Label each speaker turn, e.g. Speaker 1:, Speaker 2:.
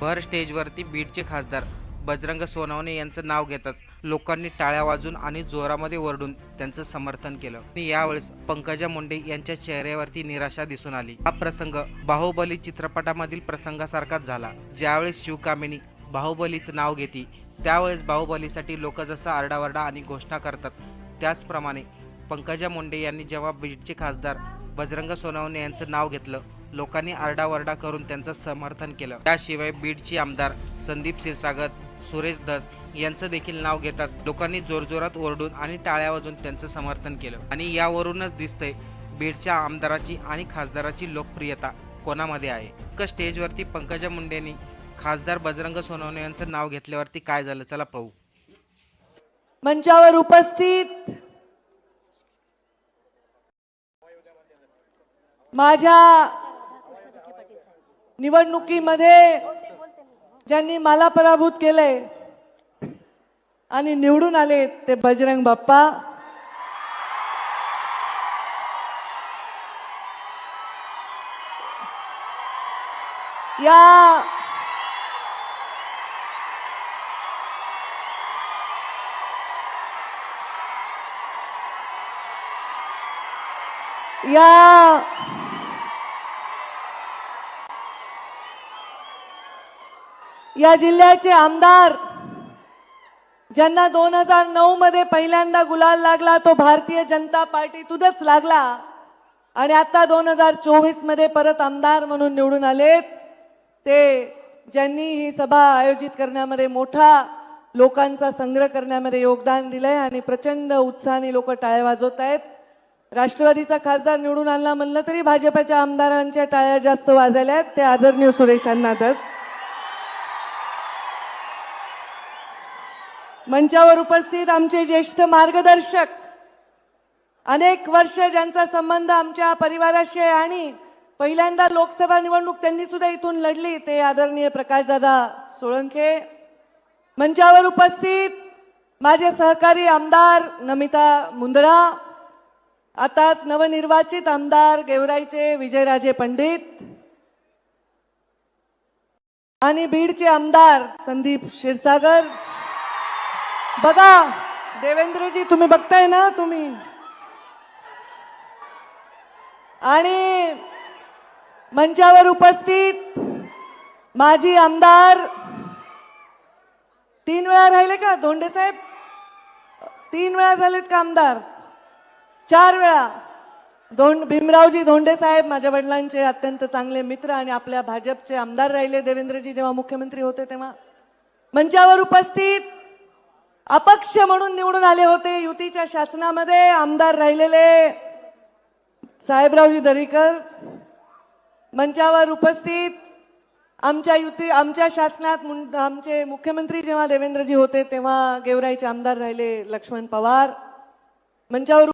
Speaker 1: भर स्टेजवरती बीडचे खासदार बजरंग सोनवणे यांचं नाव घेताच लोकांनी टाळ्या वाजून आणि जोरामध्ये ओरडून त्यांचं समर्थन केलं. यावेळेस पंकजा मुंडे यांच्या चेहऱ्यावरती निराशा दिसून आली. हा प्रसंग बाहुबली चित्रपटामधील प्रसंगासारखाच झाला. ज्यावेळेस शिवकामिनी बाहुबलीचं नाव घेते त्यावेळेस बाहुबलीसाठी लोक जसं आरडाओरडा आणि घोषणा करतात त्याचप्रमाणे पंकजा मुंडे यांनी जेव्हा बीडचे खासदार बजरंग सोनवणे यांचं नाव घेतलं लोकांनी आरडाओरडा करून त्यांचं समर्थन केलं. त्याशिवाय बीडची आमदार संदीप क्षीरसागर सुरेश धस यांचं देखील नाव घेताच लोकांनी जोरजोरात ओरडून आणि टाळ्या वाजून त्यांचं समर्थन केलं. आणि यावरूनच दिसतंय बीडच्या आमदाराची आणि खासदाराची लोकप्रियता कोणामध्ये आहे? इतकं स्टेजवरती पंकजा मुंडेंनी खासदार बजरंग सोनवणे यांचं नाव घेतल्यावरती काय झालं? चला पाहू.
Speaker 2: मंचावर उपस्थित माझ्या निवडणुकीमध्ये ज्यांनी मला पराभूत केलंय आणि निवडून आले ते बजरंग बाप्पा. या या या जिल्ह्याचे आमदार ज्यांना दोन हजार नऊ मध्ये पहिल्यांदा गुलाल लागला तो भारतीय जनता पार्टीतूनच लागला. आणि आता दोन हजार चोवीसमध्ये परत आमदार म्हणून निवडून आले ते ज्यांनी ही सभा आयोजित करण्यामध्ये मोठा लोकांचा संग्रह करण्यामध्ये योगदान दिलंय आणि प्रचंड उत्साहाने लोक टाळ्या वाजवत आहेत. राष्ट्रवादीचा खासदार निवडून आणला म्हणलं तरी भाजपाच्या आमदारांच्या टाळ्या जास्त वाजल्या आहेत. ते आदरणीय सुरेश अण्णादस मंचावर उपस्थित आमचे ज्येष्ठ मार्गदर्शक. अनेक वर्ष ज्यांचा संबंध आमच्या परिवाराशी आहे आणि पहिल्यांदा लोकसभा निवडणूक त्यांनी सुद्धा इथून लढली ते आदरणीय प्रकाशदादा सोळंके. मंचावर उपस्थित माझे सहकारी आमदार नमिता मुंदडा आताच नवनिर्वाचित आमदार गेवराईचे विजयराजे पंडित आणि बीडचे आमदार संदीप क्षीरसागर. बघा देवेंद्रजी तुम्ही बघताय ना तुम्ही? आणि मंचावर उपस्थित माजी आमदार तीन वेळा राहिले का धोंडे साहेब? तीन वेळा झालेत का आमदार? चार वेळा. धोंड भीमरावजी धोंडे साहेब माझ्या वडिलांचे अत्यंत चांगले मित्र आणि आपल्या भाजपचे आमदार राहिले देवेंद्रजी जेव्हा मुख्यमंत्री होते तेव्हा. मंचावर उपस्थित अपक्ष म्हणून निवडून आले होते युतीच्या शासनामध्ये आमदार राहिलेले साहेबरावजी दरेकर. मंचावर उपस्थित आमच्या युती आमच्या शासनात मुं- आमचे मुख्यमंत्री जेव्हा देवेंद्रजी होते तेव्हा गेवराईचे आमदार राहिले लक्ष्मण पवार. मंचावर